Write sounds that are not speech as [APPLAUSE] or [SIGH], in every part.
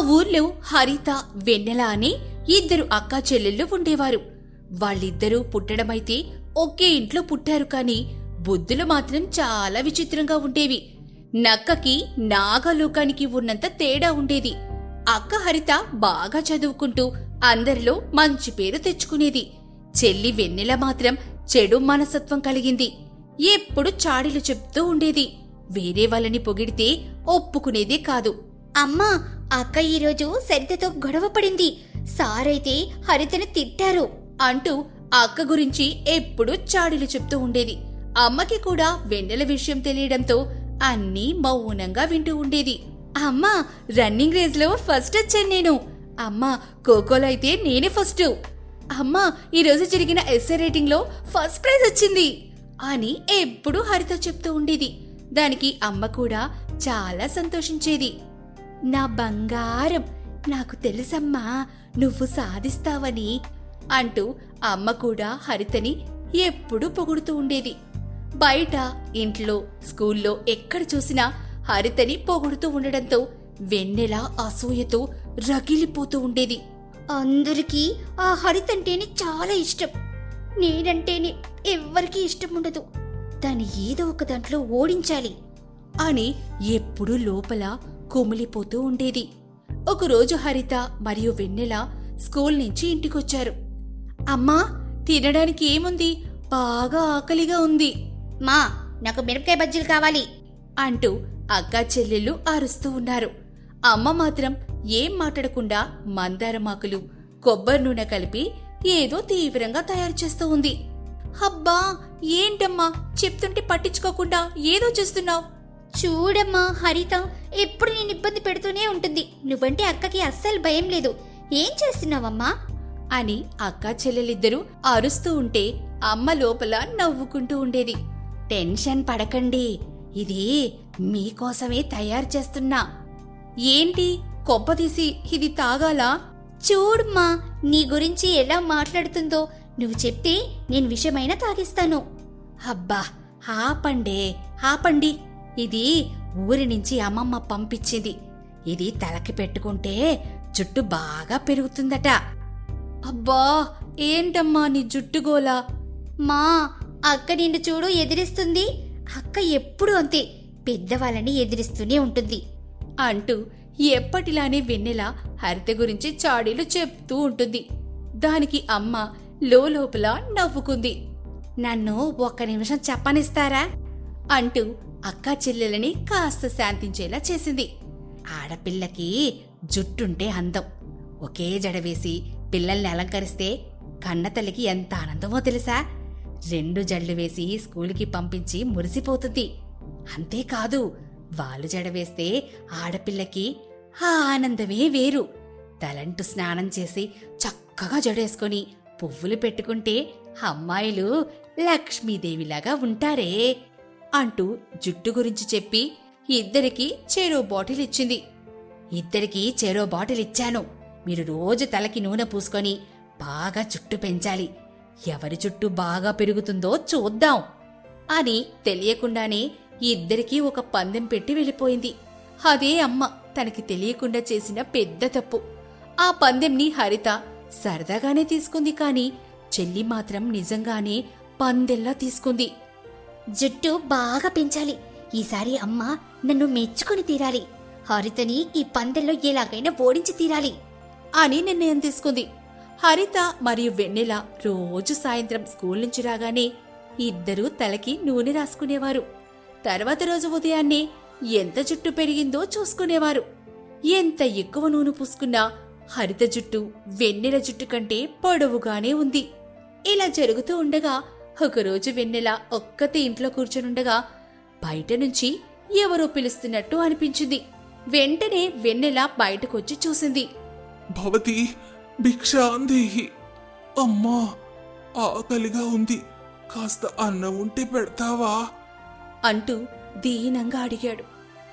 ఊర్లో హరిత వెన్నెల అని ఇద్దరు అక్కా చెల్లెళ్ళు ఉండేవారు. వాళ్ళిద్దరూ పుట్టడమైతే ఒకే ఇంట్లో పుట్టారు కాని బుద్ధులు మాత్రం చాలా విచిత్రంగా ఉండేవి. నక్కకి నాగలోకానికి ఉన్నంత తేడా ఉండేది. అక్క హరిత బాగా చదువుకుంటూ అందరిలో మంచి పేరు తెచ్చుకునేది. చెల్లి వెన్నెల మాత్రం చెడు మనసత్వం కలిగింది. ఎప్పుడు చాడీలు చెప్తూ ఉండేది. వేరే వాళ్ళని పొగిడితే ఒప్పుకునేదే కాదు. అమ్మా అక్క ఈరోజు సరితతో గొడవ పడింది. సారైతే హరితని తిట్టారు అంటూ అక్క గురించి ఎప్పుడూ చాడీలు చెప్తూ ఉండేది. అమ్మకి కూడా వెన్నెల విషయం తెలియడంతో అన్నీ మౌనంగా వింటూ ఉండేది. అమ్మా రన్నింగ్ రేస్లో ఫస్ట్ వచ్చాను నేను. అమ్మా ఖోఖోలో అయితే నేనే ఫస్ట్. అమ్మా ఈరోజు జరిగిన ఎస్ఏ రేటింగ్లో ఫస్ట్ ప్రైజ్ వచ్చింది అని ఎప్పుడూ హరిత చెప్తూ ఉండేది. దానికి అమ్మ కూడా చాలా సంతోషించేది. నా బంగారం. నాకు తెలుసమ్మా నువ్వు సాధిస్తావని అంటూ అమ్మ కూడా హరితని ఎప్పుడూ పొగుడుతూ ఉండేది. బయట ఇంట్లో స్కూల్లో ఎక్కడ చూసినా హరితని పొగుడుతూ ఉండడంతో వెన్నెల అసూయతో రగిలిపోతూ ఉండేది. అందరికీ ఆ హరితంటేనే చాలా ఇష్టం. నేనంటేనే ఎవ్వరికీ ఇష్టం ఉండదు. దాన్ని ఏదో ఒక దాంట్లో ఓడించాలి. అని ఎప్పుడూ లోపల కుమిలిపోతూ ఉండేది. ఒకరోజు హరిత మరియు వెన్నెల స్కూల్ నుంచి ఇంటికొచ్చారు. అమ్మా తినడానికి ఏముంది? బాగా ఆకలిగా ఉంది. మా నాకు మిరపకాయ బజ్జీలు కావాలి. అంటూ అక్కా చెల్లెళ్ళు అరుస్తూ ఉన్నారు. అమ్మ మాత్రం ఏం మాట్లాడకుండా మందారమాకులు కొబ్బరి నూనె కలిపి ఏదో తీవ్రంగా తయారు చేస్తూ ఉంది. అబ్బా ఏంటమ్మా? చెప్తుంటే పట్టించుకోకుండా ఏదో చేస్తున్నావు? చూడమ్మా హరిత ఎప్పుడు నేను ఇబ్బంది పెడుతూనే ఉంటుంది. నువ్వంటే అక్కకి అస్సలు భయం లేదు. ఏం చేస్తున్నావమ్మా? అని అక్కా చెల్లెలిద్దరూ అరుస్తూ ఉంటే అమ్మ లోపల నవ్వుకుంటూ ఉండేది. టెన్షన్ పడకండి. ఇది మీకోసమే తయారు చేస్తున్నా. ఏంటి? కొప్పదీసి ఇది తాగాలా? చూడమ్మా నీ గురించి ఎలా మాట్లాడుతుందో. నువ్వు చెప్తే నేను విషమైనా తాగిస్తాను. అబ్బా ఆపండే ఆపండి. ఇది ఊరి నుంచి అమ్మమ్మ పంపించింది. ఇది తలకి పెట్టుకుంటే జుట్టు బాగా పెరుగుతుందట. అబ్బా ఏంటమ్మా నీ జుట్టుగోలా? మా అక్క నిన్ను చూడు ఎదిరిస్తుంది. అక్క ఎప్పుడు అంతే పెద్దవాళ్ళని ఎదిరిస్తూనే ఉంటుంది. అంటూ ఎప్పటిలానే వెన్నెల హరిత గురించి చాడీలు చెప్తూ ఉంటుంది. దానికి అమ్మ లోపల నవ్వుకుంది. నన్ను ఒక్క నిమిషం చెప్పనిస్తారా? అంటూ అక్కా చెల్లెలని కాస్త శాంతించేలా చేసింది. ఆడపిల్లకి జుట్టుంటే అందం. ఒకే జడవేసి పిల్లల్ని అలంకరిస్తే కన్నతల్లికి ఎంత ఆనందమో తెలుసా? రెండు జడ్లు వేసి స్కూలుకి పంపించి మురిసిపోతుంది. అంతేకాదు వాళ్ళు జడవేస్తే ఆడపిల్లకి ఆ ఆనందమే వేరు. తలంటు స్నానం చేసి చక్కగా జడేసుకొని పువ్వులు పెట్టుకుంటే అమ్మాయిలు లక్ష్మీదేవిలాగా ఉంటారే. అంటూ జుట్టు గురించి చెప్పి ఇద్దరికి చెరో బాటిల్ ఇచ్చింది. ఇద్దరికి చెరో బాటిల్ ఇచ్చాను. మీరు రోజు తలకి నూనె పూసుకొని బాగా జుట్టు పెంచాలి. ఎవరి జుట్టు బాగా పెరుగుతుందో చూద్దాం అని తెలియకుండానే ఇద్దరికీ ఒక పందెం పెట్టి వెళ్ళిపోయింది. అదే అమ్మ తనకి తెలియకుండా చేసిన పెద్ద తప్పు. ఆ పందెంని హరిత సరదాగానే తీసుకుంది కాని చెల్లి మాత్రం నిజంగానే పందెల్లా తీసుకుంది. జుట్టు బాగా పెంచాలి. ఈసారి అమ్మ నన్ను మెచ్చుకొని తీరాలి. హరితని ఈ పందెల్లో ఎలాగైనా ఓడించి తీరాలి అని నిర్ణయం తీసుకుంది. హరిత మరియు వెన్నెల రోజు సాయంత్రం స్కూల్ నుంచి రాగానే ఇద్దరూ తలకి నూనె రాసుకునేవారు. తర్వాత రోజు ఉదయాన్నే ఎంత జుట్టు పెరిగిందో చూసుకునేవారు. ఎంత ఎక్కువ నూనె పూసుకున్నా హరిత జుట్టు వెన్నెల జుట్టు కంటే పొడవుగానే ఉంది. ఇలా జరుగుతూ ఉండగా ఒకరోజు వెన్నెల ఒక్కతే ఇంట్లో కూర్చొనుండగా బయట నుంచి ఎవరో పిలుస్తున్నట్టు అనిపించింది. వెంటనే వెన్నెల బయటకొచ్చి చూసింది. భవతి భిక్షాందేహి అమ్మా ఆకలిగా ఉంది. కాస్త అన్నం ఉంటే పెడతావా? అంటూ దీనంగా అడిగాడు.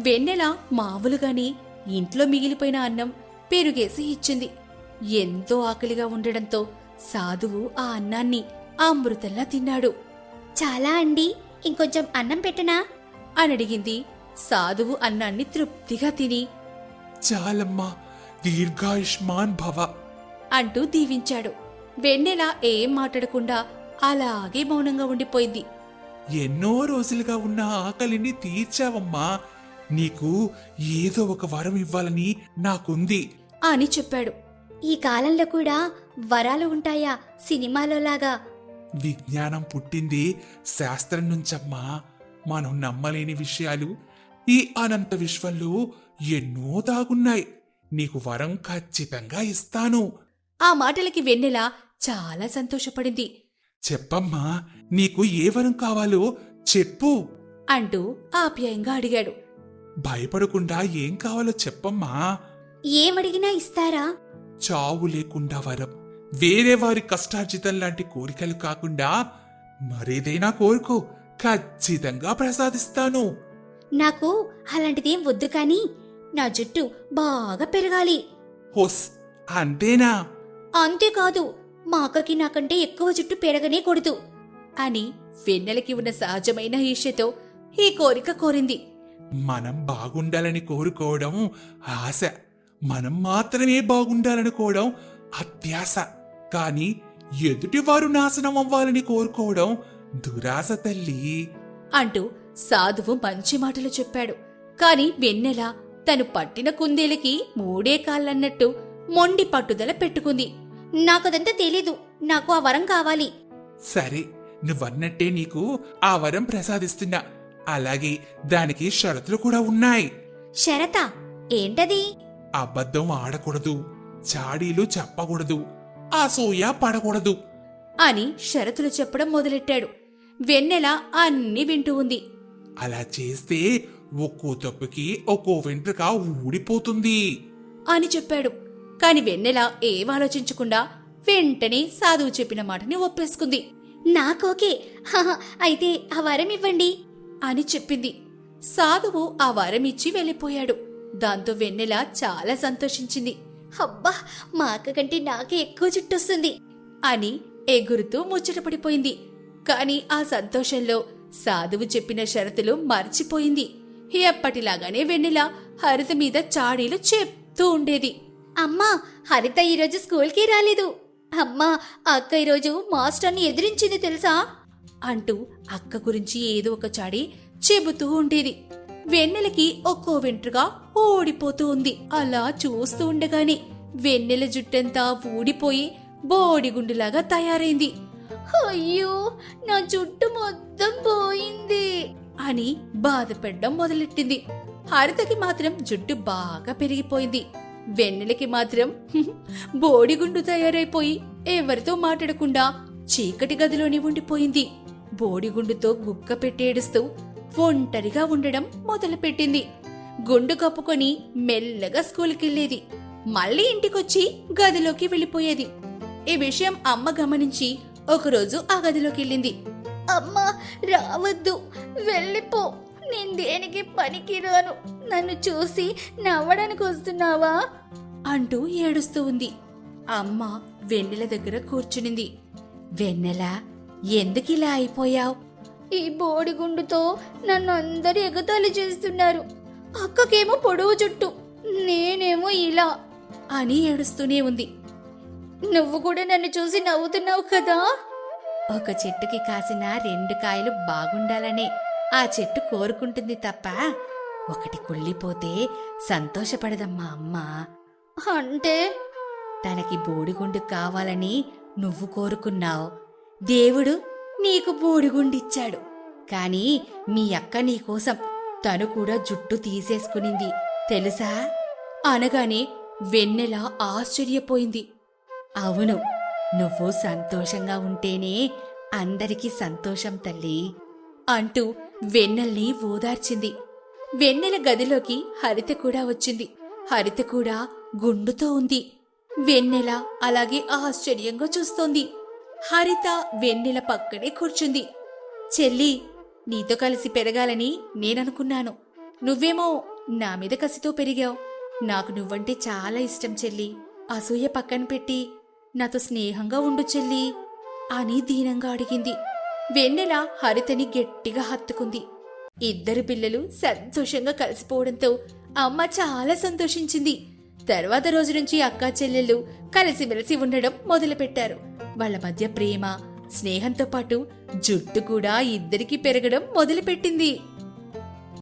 వెన్నెల మామూలుగానే ఇంట్లో మిగిలిపోయిన అన్నం పెరుగేసి ఇచ్చింది. ఎంతో ఆకలిగా ఉండడంతో సాధువు ఆ అన్నాన్ని అమృతంలా తిన్నాడు. చాలా అండి ఇంకొంచెం అన్నం పెట్టనా? అని అడిగింది. సాధువు అన్నాన్ని తృప్తిగా తిని. చాలమ్మా దీర్ఘాయుష్మాన్ భవ. అంటూ దీవించాడు. వెన్నెల ఏం మాట్లాడకుండా అలాగే మౌనంగా ఉండిపోయింది. ఎన్నో రోజులుగా ఉన్న ఆకలిని తీర్చావమ్మా. నీకు ఏదో ఒక వరం ఇవ్వాలని నాకుంది. అని చెప్పాడు. ఈ కాలంలో కూడా వరాలు ఉంటాయా? సినిమాలో లాగా విజ్ఞానం పుట్టింది శాస్త్రం నుంచమ్మా. మనం నమ్మలేని విషయాలు ఈ అనంత విశ్వంలో ఎన్నో దాగున్నాయి. నీకు వరం ఖచ్చితంగా ఇస్తాను. ఆ మాటలకి వెన్నెల చాలా సంతోషపడింది. చెప్పమ్మా నీకు ఏ వరం కావాలో చెప్పు. అంటూ ఆప్యాయంగా అడిగాడు. భయపడకుండా ఏం కావాలో చెప్పమ్మా. ఏమడిగినా ఇస్తారా? చావు లేకుండా వరం. వేరే వారి కష్టార్జితం లాంటి కోరికలు కాకుండా మరేదైనా కోరుకో. ఖచ్చితంగా ప్రసాదిస్తాను. నాకు అలాంటిదేం వద్దు కానీ నా జుట్టు బాగా పెరగాలి. హోస్ అంతేనా? అంతేకాదు మా అక్కకి నాకంటే ఎక్కువ జుట్టు పెరగనే కూడదు అని వెన్నెలకి ఉన్న సహజమైన ఈర్ష్యతో ఈ కోరిక కోరింది. మనం బాగుండాలని కోరుకోవడం ఆశ. మనం మాత్రమే బాగుండాలనుకోవడం అత్యాశ. కాని ఎదుటివారు నాశనం అవ్వాలని కోరుకోవడం దురాశ తల్లి. అంటూ సాధువు మంచి మాటలు చెప్పాడు. కాని వెన్నెల తను పట్టిన కుందేలకి మూడే కాళ్ళన్నట్టు మొండి పట్టుదల పెట్టుకుంది. నాకదంతా తెలీదు. నాకు ఆ వరం కావాలి. సరే నువ్వన్నట్టే నీకు ఆ వరం ప్రసాదిస్తున్నా. అలాగే దానికి షరతులు కూడా ఉన్నాయి. శరత ఏంటది? అబద్ధం ఆడకూడదు. చాడీలు చెప్పకూడదు. అసూయ పడకూడదు. అని షరతులు చెప్పడం మొదలెట్టాడు. వెన్నెల అన్ని వింటూ ఉంది. అలా చేస్తే ఒక్కో తప్పుకి ఒక్కో వెంట్రుక ఊడిపోతుంది. అని చెప్పాడు. కాని వెన్నెల ఏం ఆలోచించకుండా వెంటనే సాధువు చెప్పిన మాటని ఒప్పేసుకుంది. నాకోకే హహ, అయితే ఆ వరం ఇవ్వండి. అని చెప్పింది. సాధువు ఆ వరమిచ్చి వెళ్ళిపోయాడు. దాంతో వెన్నెల చాలా సంతోషించింది. అబ్బా మా అక్క కంటే నాకే ఎక్కువ జుట్టు వస్తుంది అని ఎగురుతూ ముచ్చటపడిపోయింది కాని ఆ సంతోషంలో సాధువు చెప్పిన షరతులు మర్చిపోయింది. ఎప్పటిలాగానే వెన్నెల హరిత మీద చాడీలు చెప్తూ ఉండేది. అమ్మా హరిత ఈరోజు స్కూల్కి రాలేదు. అమ్మా అక్క ఈరోజు మాస్టర్ని ఎదిరించింది తెలుసా? అంటూ అక్క గురించి ఏదో ఒక చాడి చెబుతూ ఉండేది. వెన్నెలకి ఒక్కో వెంట్రుగా ఓడిపోతూ ఉంది. అలా చూస్తూ ఉండగానే వెన్నెల జుట్టంతా ఊడిపోయి బోడిగుండులాగా తయారైంది. అయ్యో నా జుట్టు మొత్తం పోయింది అని బాధపడడం మొదలెట్టింది. హరితకి మాత్రం జుట్టు బాగా పెరిగిపోయింది. వెన్నెలకి మాత్రం [LAUGHS] బోడిగుండు తయారైపోయి ఎవరితో మాట్లాడకుండా చీకటి గదిలోనే ఉండిపోయింది. బోడిగుండుతో గుక్క పెట్టేడుస్తూ ఒంటరిగా ఉండడం మొదలుపెట్టింది. గుండు కప్పుకొని మెల్లగా స్కూల్కెళ్ళేది మళ్ళీ ఇంటికొచ్చి గదిలోకి వెళ్ళిపోయేది. ఈ విషయం అమ్మ గమనించి ఒకరోజు ఆ గదిలోకి వెళ్ళింది అమ్మా రావద్దు. వెళ్ళిపో. నేను దేనికి పనికిరాను? నన్ను చూసి నవ్వడానికి వస్తున్నావా? అంటూ ఏడుస్తూ ఉంది. అమ్మ వెన్నెల దగ్గర కూర్చునింది. వెన్నెల ఎందుకిలా అయిపోయావ్? ఈ బోడిగుండుతో నన్ను అందరు ఎగతాళి చేస్తున్నారు. అక్కకేమో పొడవు జుట్టు. నేనేమో ఇలా అని ఏడుస్తూనే ఉంది. నువ్వు కూడా నన్ను చూసి నవ్వుతున్నావు కదా? ఒక చెట్టుకి కాసిన రెండు కాయలు బాగుండాలనే ఆ చెట్టు కోరుకుంటుంది తప్ప ఒకటి కుళ్ళిపోతే సంతోషపడదమ్మా అమ్మ. అంటే? తనకి బోడిగుండు కావాలని నువ్వు కోరుకున్నావు. దేవుడు నీకు బోడిగుండిచ్చాడు. కాని మీ అక్క నీకోసం తను కూడా జుట్టు తీసేసుకునింది. తెలుసా? అనగానే వెన్నెల ఆశ్చర్యపోయింది. అవును నువ్వు సంతోషంగా ఉంటేనే అందరికీ సంతోషం తల్లి అంటూ వెన్నెల్ని ఓదార్చింది వెన్నెల గదిలోకి హరిత కూడా వచ్చింది. హరిత కూడా గుండుతో ఉంది. వెన్నెల అలాగే ఆశ్చర్యంగా చూస్తోంది. హరిత వెన్నెల పక్కనే కూర్చుంది. చెల్లి నీతో కలిసి పెరగాలని నేననుకున్నాను. నువ్వేమో నా మీద కసితో పెరిగావు. నాకు నువ్వంటే చాలా ఇష్టం చెల్లి. అసూయ పక్కన పెట్టి నాతో స్నేహంగా ఉండు చెల్లి అని దీనంగా అడిగింది. వెన్నెల హరితని గట్టిగా హత్తుకుంది. ఇద్దరు పిల్లలు సంతోషంగా కలిసిపోవడంతో అమ్మ చాలా సంతోషించింది. తర్వాత రోజు నుంచి అక్కా చెల్లెళ్ళు కలిసిమెలిసి ఉండడం మొదలుపెట్టారు. వాళ్ళ మధ్య ప్రేమ స్నేహంతో పాటు జుట్టు కూడా ఇద్దరికి పెరగడం మొదలుపెట్టింది.